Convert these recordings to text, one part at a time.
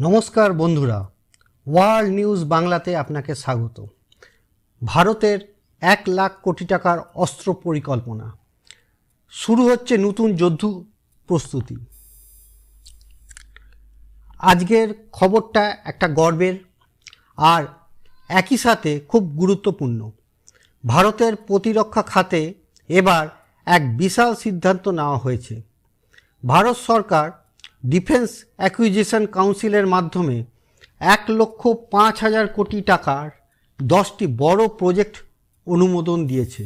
নমস্কার বন্ধুরা, world news বাংলাতে আপনাকে স্বাগত। ভারতের এক লাখ কোটি টাকার অস্ত্র পরিকল্পনা। শুরু হচ্ছে নতুন যুদ্ধ প্রস্তুতি। আজকের খবরটা একটা গর্বের আর একই সাথে খুব গুরুত্বপূর্ণ। ভারতের প্রতিরক্ষা খাতে এবার এক বিশাল সিদ্ধান্ত নেওয়া হয়েছে। ভারত সরকার ডিফেন্স অ্যাকুইজিশন কাউন্সিলের মাধ্যমে এক লক্ষ পাঁচ হাজার কোটি টাকার দশটি বড় প্রজেক্ট অনুমোদন দিয়েছে।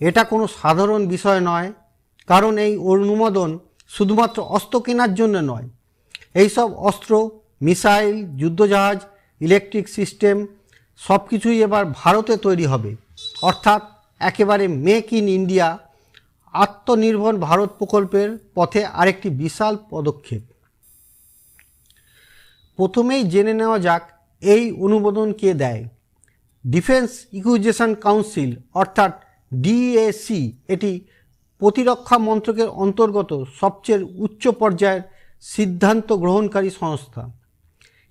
এটা কোনো সাধারণ বিষয় নয়, কারণ এই অনুমোদন শুধুমাত্র অস্ত্র কেনার জন্য নয়। এইসব অস্ত্র, মিসাইল, যুদ্ধজাহাজ, ইলেকট্রিক সিস্টেম সব কিছুই এবার ভারতে তৈরি হবে। অর্থাৎ একেবারে মেক ইন ইন্ডিয়া আত্মনির্ভর ভারত প্রকল্পের পথে আরেকটি বিশাল পদক্ষেপ। প্রথমেই জেনে নেওয়া যাক এই অনুমোদন কে দেয়। ডিফেন্স ইকুইজেশন কাউন্সিল অর্থাৎ ডিএসি এটি প্রতিরক্ষা মন্ত্রকের অন্তর্গত সবচেয়ে উচ্চ পর্যায়ের সিদ্ধান্ত গ্রহণকারী সংস্থা।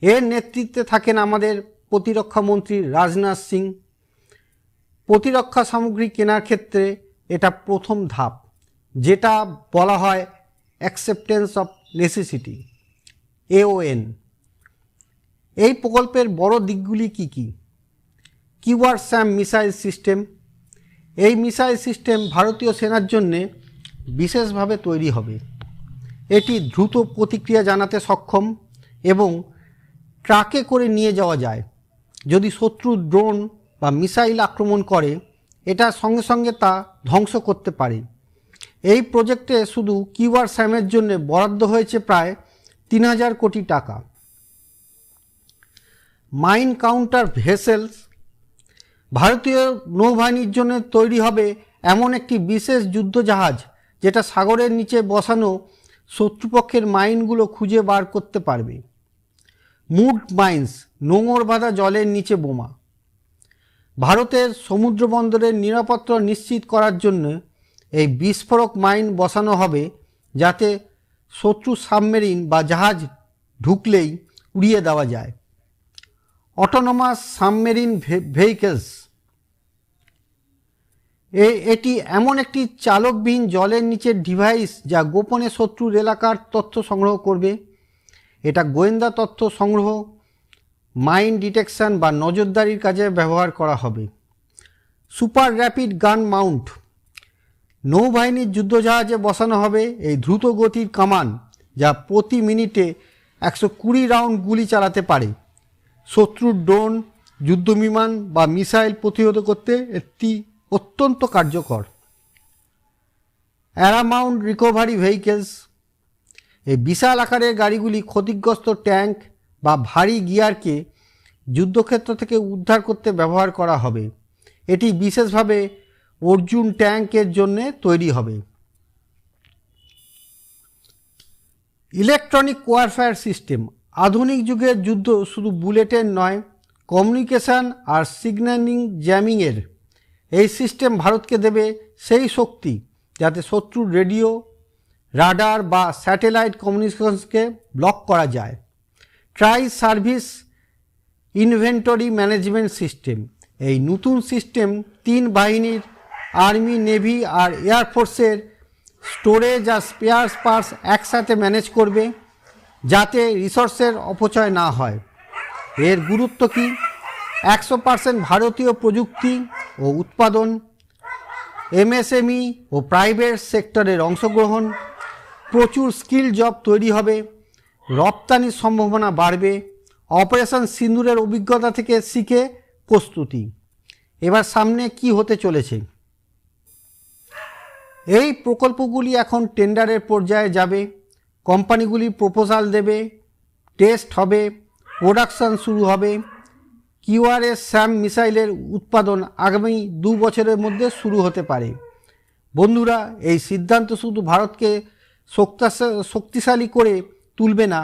এর নেতৃত্বে থাকেন আমাদের প্রতিরক্ষা মন্ত্রী রাজনাথ সিং। প্রতিরক্ষা সামগ্রী কেনার ক্ষেত্রে এটা প্রথম ধাপ, যেটা বলা হয় অ্যাকসেপ্টেন্স অফ নেসেসিটি এওএন এই প্রকল্পের বড় দিকগুলি কি কি? QR SAM missile system. এই মিসাইল সিস্টেম ভারতীয় সেনার জন্যে বিশেষভাবে তৈরি হবে। এটি দ্রুত প্রতিক্রিয়া জানাতে সক্ষম এবং ট্রাকে করে নিয়ে যাওয়া যায়। যদি শত্রু ড্রোন বা মিসাইল আক্রমণ করে এটা সঙ্গে সঙ্গে তা ধ্বংস করতে পারে। এই প্রজেক্টে শুধু কিওয়ার স্যামের জন্য বরাদ্দ হয়েছে প্রায় তিন হাজার কোটি টাকা। মাইন কাউন্টার ভেসেলস ভারতীয় নৌবাহিনীর জন্য তৈরি হবে এমন একটি বিশেষ যুদ্ধজাহাজ যেটা সাগরের নিচে বসানো শত্রুপক্ষের মাইনগুলো খুঁজে বার করতে পারবে। মুড মাইন্স নোঙর বাঁধা জলের নিচে বোমা। ভারতের সমুদ্র বন্দরের নিরাপত্তা নিশ্চিত করার জন্য এই বিস্ফোরক মাইন বসানো হবে যাতে শত্রু সাবমেরিন বা জাহাজ ঢুকলেই উড়িয়ে দেওয়া যায়। Autonomous submarine vehicles. এটি এমন একটি চালকবিহীন জলের নিচের ডিভাইস যা গোপনে শত্রুর এলাকার তথ্য সংগ্রহ করবে। এটা গোয়েন্দা তথ্য সংগ্রহ মাইন ডিটেকশন বা নজরদারির কাজে ব্যবহার করা হবে। Super rapid gun mount. নৌবাহিনীর যুদ্ধজাহাজে বসানো হবে এই দ্রুত গতির কামান, যা প্রতি মিনিটে একশো কুড়ি রাউন্ড গুলি চালাতে পারে। শত্রুর ড্রোন, যুদ্ধবিমান বা মিসাইল প্রতিহত করতে একটি অত্যন্ত কার্যকর। Armoured recovery vehicles. এই বিশাল আকারের গাড়িগুলি ক্ষতিগ্রস্ত ট্যাঙ্ক বা ভারী গিয়ারকে যুদ্ধক্ষেত্র থেকে উদ্ধার করতে ব্যবহার করা হবে। এটি বিশেষভাবে অর্জুন ট্যাঙ্কের জন্য তৈরি হবে। Electronic warfare system. আধুনিক যুগের যুদ্ধ শুধু বুলেটের নয়, কমিউনিকেশান আর সিগন্যালিং জ্যামিংয়ের। এই সিস্টেম ভারতকে দেবে সেই শক্তি যাতে শত্রুর রেডিও, রাডার বা স্যাটেলাইট কমিউনিকেশনসকে ব্লক করা যায়। Tri service inventory management system. এই নতুন সিস্টেম তিন বাহিনীর, আর্মি, নেভি আর এয়ারফোর্সের স্টোরেজ আর স্পেয়ার পার্টস একসাথে ম্যানেজ করবে যাতে রিসোর্সের অপচয় না হয়। এর গুরুত্ব কি? একশো পার্সেন্ট ভারতীয় প্রযুক্তি ও উৎপাদন, এমএসএমই ও প্রাইভেট সেক্টরের অংশগ্রহণ, প্রচুর স্কিল জব তৈরি হবে রপ্তানির সম্ভাবনা বাড়বে, অপারেশন সিন্দুরের অভিজ্ঞতা থেকে শিখে প্রস্তুতি। এবার সামনে কি হতে চলেছে? এই প্রকল্পগুলি এখন টেন্ডারের পর্যায়ে যাবে, কোম্পানিগুলি প্রপোজাল দেবে, টেস্ট হবে, প্রোডাকশন শুরু হবে, কিউআরএস স্যাম মিসাইলের উৎপাদন আগামী দু বছরের মধ্যে শুরু হতে পারে। বন্ধুরা, এই সিদ্ধান্ত শুধু ভারতকে শক্তিশালী করে তুলবে না,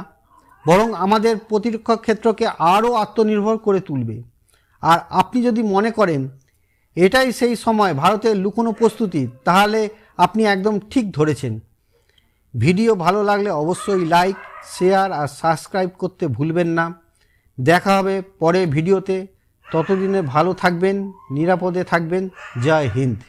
বরং আমাদের প্রতিরক্ষা ক্ষেত্রকে আরও আত্মনির্ভর করে তুলবে। আর আপনি যদি মনে করেন এটাই সেই সময় ভারতের লুকোনো প্রস্তুতি, তাহলে আপনি একদম ঠিক ধরেছেন। ভিডিও ভালো লাগলে অবশ্যই লাইক, শেয়ার আর সাবস্ক্রাইব করতে ভুলবেন না। দেখা হবে পরে ভিডিওতে। ততদিনে ভালো থাকবেন, নিরাপদে থাকবেন। জয় হিন্দ।